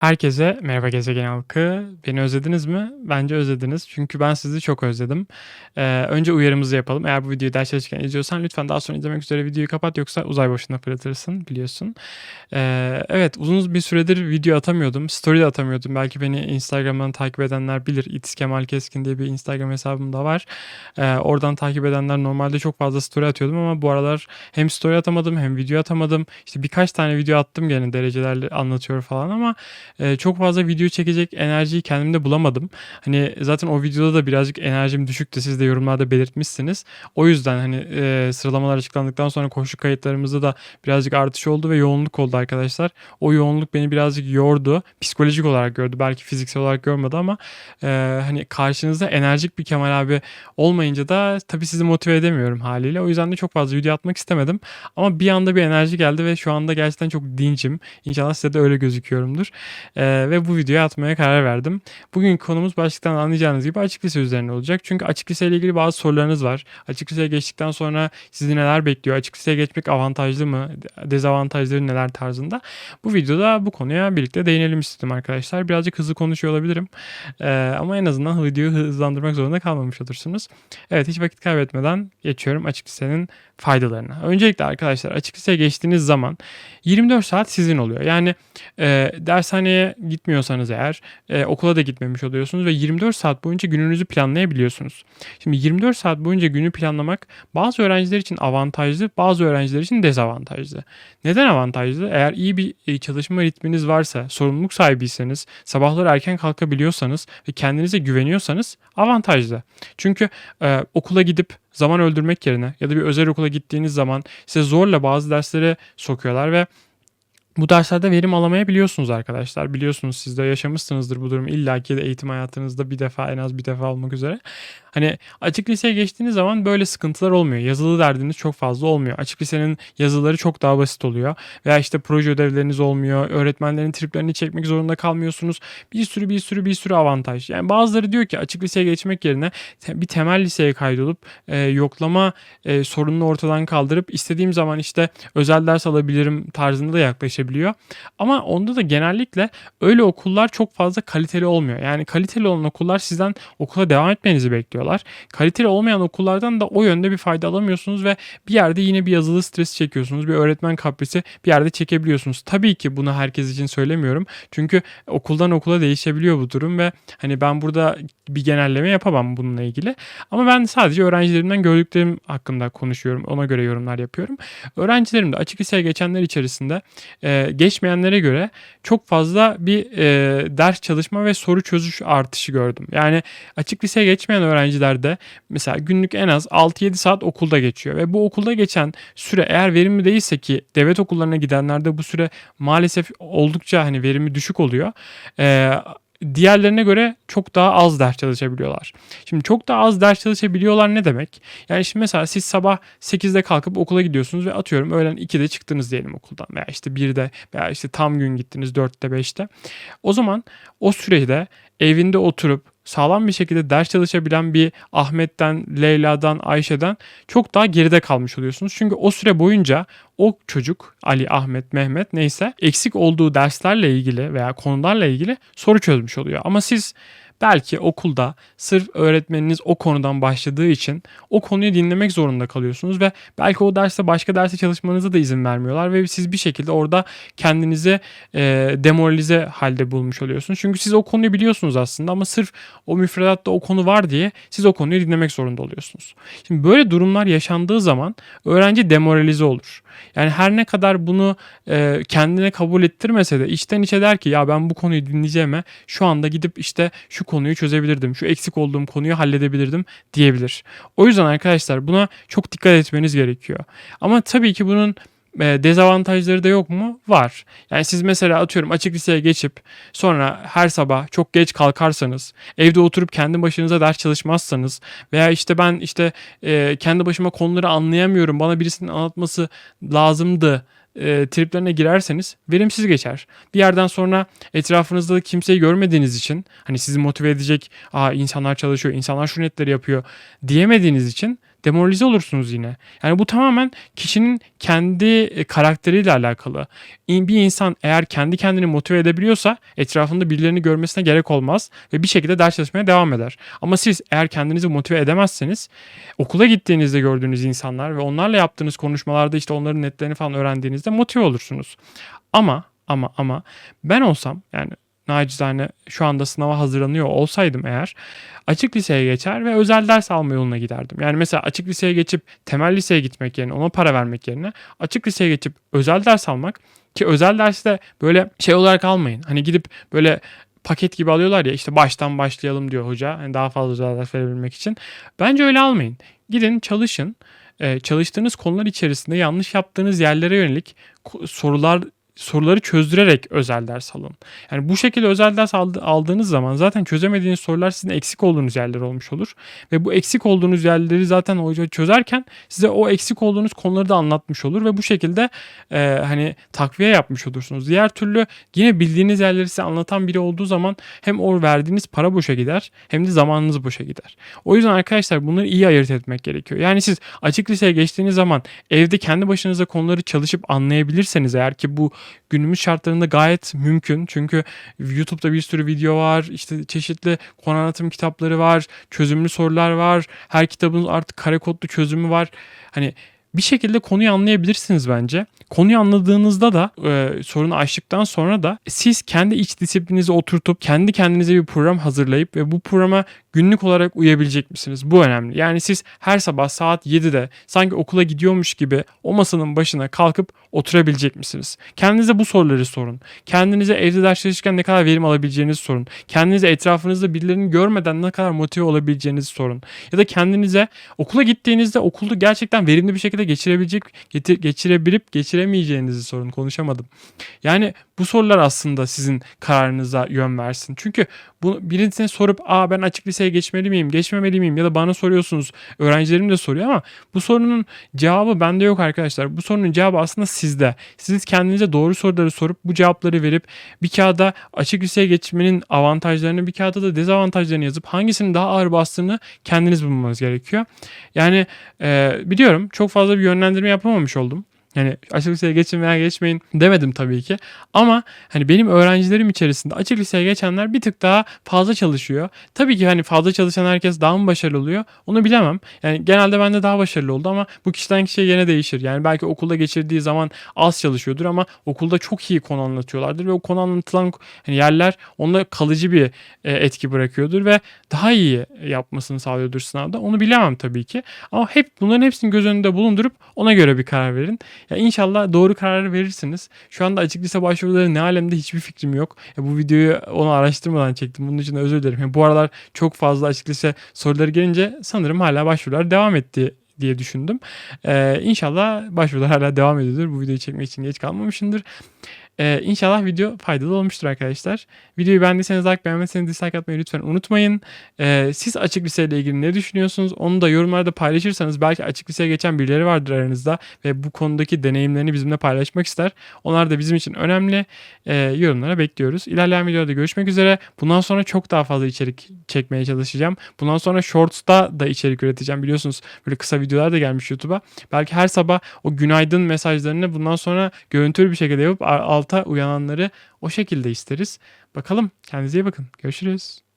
Herkese merhaba gezegen halkı. Beni özlediniz mi? Bence özlediniz. Çünkü ben sizi çok özledim. Ee, önce uyarımızı yapalım. Eğer bu videoyu ders çalışırken izliyorsan lütfen daha sonra izlemek üzere videoyu kapat yoksa uzay boşuna fırlatırsın biliyorsun. Ee, evet uzun bir süredir video atamıyordum. Story de atamıyordum. Belki beni Instagram'dan takip edenler bilir. İtiz Kemal Keskin diye bir Instagram hesabım da var. Ee, oradan takip edenler normalde çok fazla story atıyordum ama bu aralar hem story atamadım hem video atamadım. İşte birkaç tane video attım gene derecelerle anlatıyor falan ama e, çok fazla video çekecek enerjiyi kendimde bulamadım. Hani zaten o videoda da birazcık enerjim düşüktü. Siz de yorumlarda belirtmişsiniz. O yüzden hani e, sıralamalar açıklandıktan sonra koşu kayıtlarımızda da birazcık artış oldu ve yoğunluk oldu arkadaşlar. O yoğunluk beni birazcık yordu. Psikolojik olarak gördü. Belki fiziksel olarak görmedi ama e, hani karşınızda enerjik bir Kemal abi olmayınca da tabii sizi motive edemiyorum haliyle. O yüzden de çok fazla video atmak istemedim. Ama bir anda bir enerji geldi ve şu anda gerçekten çok dincim. İnşallah size de öyle gözüküyorumdur. Ee, ve bu videoyu atmaya karar verdim. Bugün konumuz başlıktan anlayacağınız gibi açık lise üzerine olacak. Çünkü açık lise ilgili bazı sorularınız var. Açık liseye geçtikten sonra sizi neler bekliyor? Açık liseye geçmek avantajlı mı? Dezavantajları neler tarzında. Bu videoda bu konuya birlikte değinelim istedim arkadaşlar. Birazcık hızlı konuşuyor olabilirim. Ee, ama en azından videoyu hızlandırmak zorunda kalmamış olursunuz. Evet hiç vakit kaybetmeden geçiyorum açık lisenin faydalarına. Öncelikle arkadaşlar açık liseye geçtiğiniz zaman 24 saat sizin oluyor. Yani e, dershaneye gitmiyorsanız eğer e, okula da gitmemiş oluyorsunuz ve 24 saat boyunca gününüzü planlayabiliyorsunuz. Şimdi 24 saat boyunca günü planlamak bazı öğrenciler için avantajlı, bazı öğrenciler için dezavantajlı. Neden avantajlı? Eğer iyi bir e, çalışma ritminiz varsa, sorumluluk sahibiyseniz, sabahları erken kalkabiliyorsanız ve kendinize güveniyorsanız avantajlı. Çünkü e, okula gidip zaman öldürmek yerine ya da bir özel okula gittiğiniz zaman size zorla bazı derslere sokuyorlar ve bu derslerde verim alamayabiliyorsunuz arkadaşlar. Biliyorsunuz siz de yaşamışsınızdır bu durum. İlla ki de eğitim hayatınızda bir defa en az bir defa olmak üzere. Hani açık liseye geçtiğiniz zaman böyle sıkıntılar olmuyor. Yazılı derdiniz çok fazla olmuyor. Açık lisenin yazıları çok daha basit oluyor. Veya işte proje ödevleriniz olmuyor. Öğretmenlerin triplerini çekmek zorunda kalmıyorsunuz. Bir sürü bir sürü bir sürü avantaj. Yani bazıları diyor ki açık liseye geçmek yerine bir temel liseye kaydolup e, yoklama e, sorununu ortadan kaldırıp istediğim zaman işte özel ders alabilirim tarzında da yaklaşabiliyor. Ama onda da genellikle öyle okullar çok fazla kaliteli olmuyor. Yani kaliteli olan okullar sizden okula devam etmenizi bekliyor yapıyorlar. Kaliteli olmayan okullardan da o yönde bir fayda alamıyorsunuz ve bir yerde yine bir yazılı stresi çekiyorsunuz. Bir öğretmen kaprisi bir yerde çekebiliyorsunuz. Tabii ki bunu herkes için söylemiyorum. Çünkü okuldan okula değişebiliyor bu durum ve hani ben burada bir genelleme yapamam bununla ilgili. Ama ben sadece öğrencilerimden gördüklerim hakkında konuşuyorum. Ona göre yorumlar yapıyorum. Öğrencilerim de açık liseye geçenler içerisinde e, geçmeyenlere göre çok fazla bir e, ders çalışma ve soru çözüş artışı gördüm. Yani açık liseye geçmeyen öğrenci öğrencilerde mesela günlük en az 6-7 saat okulda geçiyor ve bu okulda geçen süre eğer verimli değilse ki devlet okullarına gidenlerde bu süre maalesef oldukça hani verimi düşük oluyor. Ee, diğerlerine göre çok daha az ders çalışabiliyorlar. Şimdi çok daha az ders çalışabiliyorlar ne demek? Yani şimdi mesela siz sabah 8'de kalkıp okula gidiyorsunuz ve atıyorum öğlen 2'de çıktınız diyelim okuldan veya işte 1'de veya işte tam gün gittiniz 4'te 5'te. O zaman o sürede evinde oturup sağlam bir şekilde ders çalışabilen bir Ahmet'ten, Leyla'dan, Ayşe'den çok daha geride kalmış oluyorsunuz. Çünkü o süre boyunca o çocuk Ali, Ahmet, Mehmet neyse eksik olduğu derslerle ilgili veya konularla ilgili soru çözmüş oluyor. Ama siz Belki okulda sırf öğretmeniniz o konudan başladığı için o konuyu dinlemek zorunda kalıyorsunuz ve belki o derste başka derse çalışmanıza da izin vermiyorlar ve siz bir şekilde orada kendinizi e, demoralize halde bulmuş oluyorsunuz. Çünkü siz o konuyu biliyorsunuz aslında ama sırf o müfredatta o konu var diye siz o konuyu dinlemek zorunda oluyorsunuz. Şimdi böyle durumlar yaşandığı zaman öğrenci demoralize olur. Yani her ne kadar bunu e, kendine kabul ettirmese de içten içe der ki ya ben bu konuyu dinleyeceğime şu anda gidip işte şu konuyu çözebilirdim. Şu eksik olduğum konuyu halledebilirdim diyebilir. O yüzden arkadaşlar buna çok dikkat etmeniz gerekiyor. Ama tabii ki bunun dezavantajları da yok mu? Var. Yani siz mesela atıyorum açık liseye geçip sonra her sabah çok geç kalkarsanız, evde oturup kendi başınıza ders çalışmazsanız veya işte ben işte e, kendi başıma konuları anlayamıyorum, bana birisinin anlatması lazımdı e, triplerine girerseniz verimsiz geçer. Bir yerden sonra etrafınızda da kimseyi görmediğiniz için hani sizi motive edecek Aa, insanlar çalışıyor, insanlar şu netleri yapıyor diyemediğiniz için demoralize olursunuz yine. Yani bu tamamen kişinin kendi e, karakteriyle alakalı. Bir insan eğer kendi kendini motive edebiliyorsa etrafında birilerini görmesine gerek olmaz ve bir şekilde ders çalışmaya devam eder. Ama siz eğer kendinizi motive edemezseniz okula gittiğinizde gördüğünüz insanlar ve onlarla yaptığınız konuşmalarda işte onların netlerini falan öğrendiğinizde motive olursunuz. Ama ama ama ben olsam yani nacizane şu anda sınava hazırlanıyor olsaydım eğer açık liseye geçer ve özel ders alma yoluna giderdim. Yani mesela açık liseye geçip temel liseye gitmek yerine ona para vermek yerine açık liseye geçip özel ders almak ki özel derste böyle şey olarak almayın. Hani gidip böyle paket gibi alıyorlar ya işte baştan başlayalım diyor hoca. Yani daha fazla özel ders verebilmek için. Bence öyle almayın. Gidin çalışın. Ee, çalıştığınız konular içerisinde yanlış yaptığınız yerlere yönelik sorular soruları çözdürerek özel ders alın. Yani bu şekilde özel ders aldı- aldığınız zaman zaten çözemediğiniz sorular sizin eksik olduğunuz yerler olmuş olur. Ve bu eksik olduğunuz yerleri zaten hoca çözerken size o eksik olduğunuz konuları da anlatmış olur ve bu şekilde e, hani takviye yapmış olursunuz. Diğer türlü yine bildiğiniz yerleri size anlatan biri olduğu zaman hem o verdiğiniz para boşa gider hem de zamanınız boşa gider. O yüzden arkadaşlar bunları iyi ayırt etmek gerekiyor. Yani siz açık liseye geçtiğiniz zaman evde kendi başınıza konuları çalışıp anlayabilirseniz eğer ki bu günümüz şartlarında gayet mümkün. Çünkü YouTube'da bir sürü video var. işte çeşitli konu anlatım kitapları var. Çözümlü sorular var. Her kitabın artık kare kodlu çözümü var. Hani bir şekilde konuyu anlayabilirsiniz bence. Konuyu anladığınızda da e, sorunu açtıktan sonra da siz kendi iç disiplinizi oturtup kendi kendinize bir program hazırlayıp ve bu programa günlük olarak uyabilecek misiniz? Bu önemli. Yani siz her sabah saat 7'de sanki okula gidiyormuş gibi o masanın başına kalkıp oturabilecek misiniz? Kendinize bu soruları sorun. Kendinize evde ders çalışırken ne kadar verim alabileceğinizi sorun. Kendinize etrafınızda birilerini görmeden ne kadar motive olabileceğinizi sorun. Ya da kendinize okula gittiğinizde okulda gerçekten verimli bir şekilde geçirebilecek geçirebilip geçiremeyeceğinizi sorun. Konuşamadım. Yani bu sorular aslında sizin kararınıza yön versin. Çünkü bu birisine sorup aa ben açık liseye geçmeli miyim, geçmemeli miyim ya da bana soruyorsunuz. Öğrencilerim de soruyor ama bu sorunun cevabı bende yok arkadaşlar. Bu sorunun cevabı aslında sizde. Siz kendinize doğru soruları sorup bu cevapları verip bir kağıda açık liseye geçmenin avantajlarını bir kağıda da dezavantajlarını yazıp hangisinin daha ağır bastığını kendiniz bulmanız gerekiyor. Yani e, biliyorum çok fazla bir yönlendirme yapamamış oldum. Yani açık liseye geçin veya geçmeyin demedim tabii ki. Ama hani benim öğrencilerim içerisinde açık liseye geçenler bir tık daha fazla çalışıyor. Tabii ki hani fazla çalışan herkes daha mı başarılı oluyor? Onu bilemem. Yani genelde bende daha başarılı oldu ama bu kişiden kişiye yine değişir. Yani belki okulda geçirdiği zaman az çalışıyordur ama okulda çok iyi konu anlatıyorlardır ve o konu anlatılan hani yerler onda kalıcı bir e, etki bırakıyordur ve daha iyi yapmasını sağlıyordur sınavda. Onu bilemem tabii ki. Ama hep bunların hepsini göz önünde bulundurup ona göre bir karar verin. Ya inşallah doğru kararı verirsiniz. Şu anda açık lise başvuruları ne alemde hiçbir fikrim yok. Ya bu videoyu onu araştırmadan çektim. Bunun için özür dilerim. Yani bu aralar çok fazla açık lise soruları gelince sanırım hala başvurular devam etti diye düşündüm. Ee, inşallah başvurular hala devam ediyordur. Bu videoyu çekmek için geç kalmamışımdır. Ee, inşallah video faydalı olmuştur arkadaşlar. Videoyu beğendiyseniz like, beğenmediyseniz dislike atmayı lütfen unutmayın. Ee, siz açık liseyle ilgili ne düşünüyorsunuz? Onu da yorumlarda paylaşırsanız belki açık liseye geçen birileri vardır aranızda ve bu konudaki deneyimlerini bizimle paylaşmak ister. Onlar da bizim için önemli. Ee, yorumlara bekliyoruz. İlerleyen videoda görüşmek üzere. Bundan sonra çok daha fazla içerik çekmeye çalışacağım. Bundan sonra Shorts'ta da içerik üreteceğim. Biliyorsunuz böyle kısa videolar da gelmiş YouTube'a. Belki her sabah o günaydın mesajlarını bundan sonra görüntülü bir şekilde yapıp alta uyananları o şekilde isteriz. Bakalım kendinize iyi bakın. Görüşürüz.